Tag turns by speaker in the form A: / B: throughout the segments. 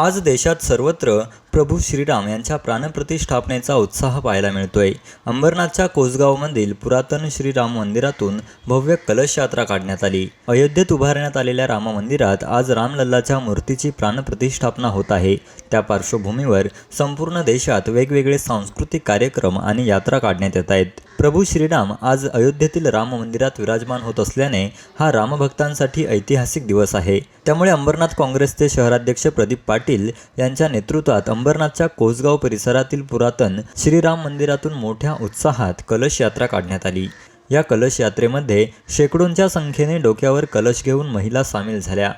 A: आज देशात सर्वत्र प्रभू श्रीराम यांच्या प्राणप्रतिष्ठापनेचा उत्साह पाहायला मिळतोय. अंबरनाथच्या कोसगावमधील पुरातन श्रीराम मंदिरातून भव्य कलश यात्रा काढण्यात आली. अयोध्येत उभारण्यात आलेल्या राम मंदिरात आज रामलल्लाच्या मूर्तीची प्राणप्रतिष्ठापना होत आहे. त्या पार्श्वभूमीवर संपूर्ण देशात वेगवेगळे सांस्कृतिक कार्यक्रम आणि यात्रा काढण्यात येत आहेत. प्रभू श्रीराम आज अयोध्येतील राम मंदिरात विराजमान होत असल्याने हा रामभक्तांसाठी ऐतिहासिक दिवस आहे. त्यामुळे अंबरनाथ काँग्रेसचे शहराध्यक्ष प्रदीप पाटील यांच्या नेतृत्वात अंबरनाथच्या कोसगाव परिसरातील पुरातन श्रीराम मंदिरातून मोठ्या उत्साहात कलश यात्रा काढण्यात आली. या कलश यात्रेमध्ये शेकडोंच्या संख्येने डोक्यावर कलश घेऊन महिला सामील झाल्या.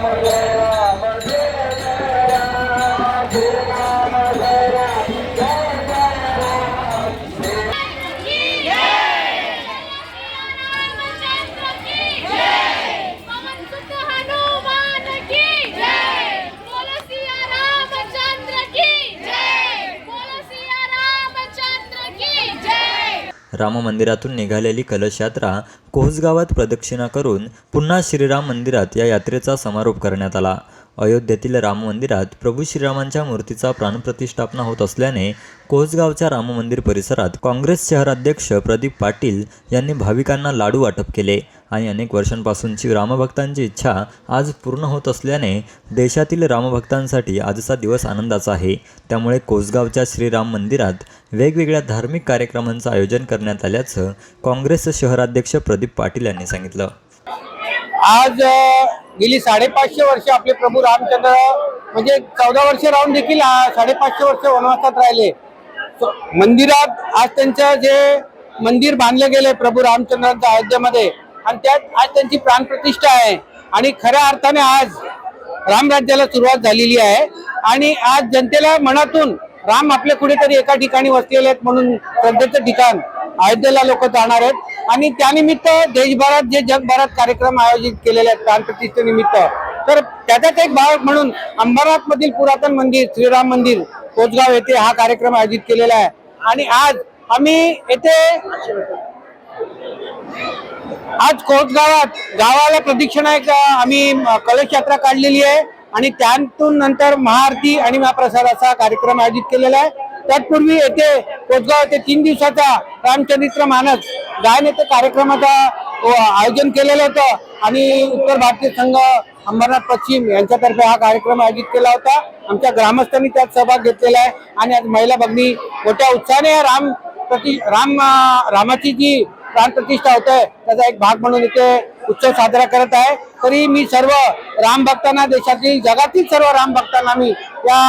A: Thank you. राम मंदिरातून निघालेली कलश यात्रा कोहसगावात प्रदक्षिणा करून पुन्हा श्रीराम मंदिरात या यात्रेचा समारोप करण्यात आला. अयोध्येतील राम मंदिरात प्रभू श्रीरामांच्या मूर्तीचा प्राणप्रतिष्ठापना होत असल्याने कोसगावच्या राम मंदिर परिसरात काँग्रेस शहराध्यक्ष प्रदीप पाटील यांनी भाविकांना लाडू वाटप केले आणि अनेक वर्षांपासूनची रामभक्तांची इच्छा आज पूर्ण होत असल्याने देशातील रामभक्तांसाठी आजचा दिवस आनंदाचा आहे. त्यामुळे कोसगावच्या श्रीराम मंदिरात वेगवेगळ्या धार्मिक कार्यक्रमांचं आयोजन करण्यात आल्याचं काँग्रेस शहराध्यक्ष प्रदीप पाटील यांनी सांगितलं.
B: आज गेली साडेपाचशे वर्ष आपले प्रभू रामचंद्र म्हणजे चौदा वर्ष राहून देखील साडेपाचशे वर्ष वनवासात राहिले. मंदिरात आज त्यांचं जे मंदिर बांधलं गेलंय प्रभू रामचंद्रांच्या अयोध्येमध्ये आणि त्यात आज त्यांची प्राणप्रतिष्ठा आहे. आणि खऱ्या अर्थाने आज रामराज्याला सुरुवात झालेली आहे. आणि आज जनतेला मनातून राम आपले कुठेतरी एका ठिकाणी वसलेले आहेत म्हणून श्रद्धेचं ठिकाण अयोध्येला लोक जाणार आहेत. आणि त्यानिमित्त देशभरात जे जगभरात कार्यक्रम आयोजित केलेले आहेत प्राणप्रतिष्ठेनिमित्त तर त्याचाच एक भाग म्हणून अंबरनाथ मधील पुरातन मंदिर श्रीराम मंदिर कोचगाव येथे हा कार्यक्रम आयोजित केलेला आहे. आणि आज आम्ही येथे आज कोचगावात गावाला प्रदक्षिणा एक आम्ही कलश यात्रा काढलेली आहे. आणि त्यातून नंतर महाआरती आणि महाप्रसाद असा कार्यक्रम आयोजित केलेला आहे. तत्पूर्वी येथे कोटगाव येथे तीन दिवसाचा रामचरित्र मानस गायन येथे कार्यक्रमाचा आयोजन केलेलं होतं. आणि उत्तर भारतीय संघ अंबरनाथ पश्चिम यांच्यातर्फे हा कार्यक्रम आयोजित केला होता. आमच्या ग्रामस्थांनी त्यात सहभाग घेतलेला आहे. आणि आज महिला भगिनी मोठ्या उत्साहाने राम प्रति राम रामाची जी प्राण प्रतिष्ठा होत आहे त्याचा एक भाग म्हणून इथे उत्सव साजरा करत आहे. तरी मी सर्व राम भक्तांना देशातील जगातील सर्व राम भक्तांना मी या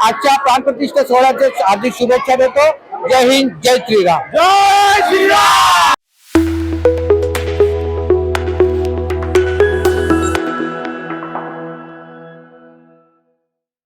B: आजच्या प्राणप्रतिष्ठा सोहळ्याचे हार्दिक शुभेच्छा देतो. जय हिंद जय श्रीराम. जय श्रीराम!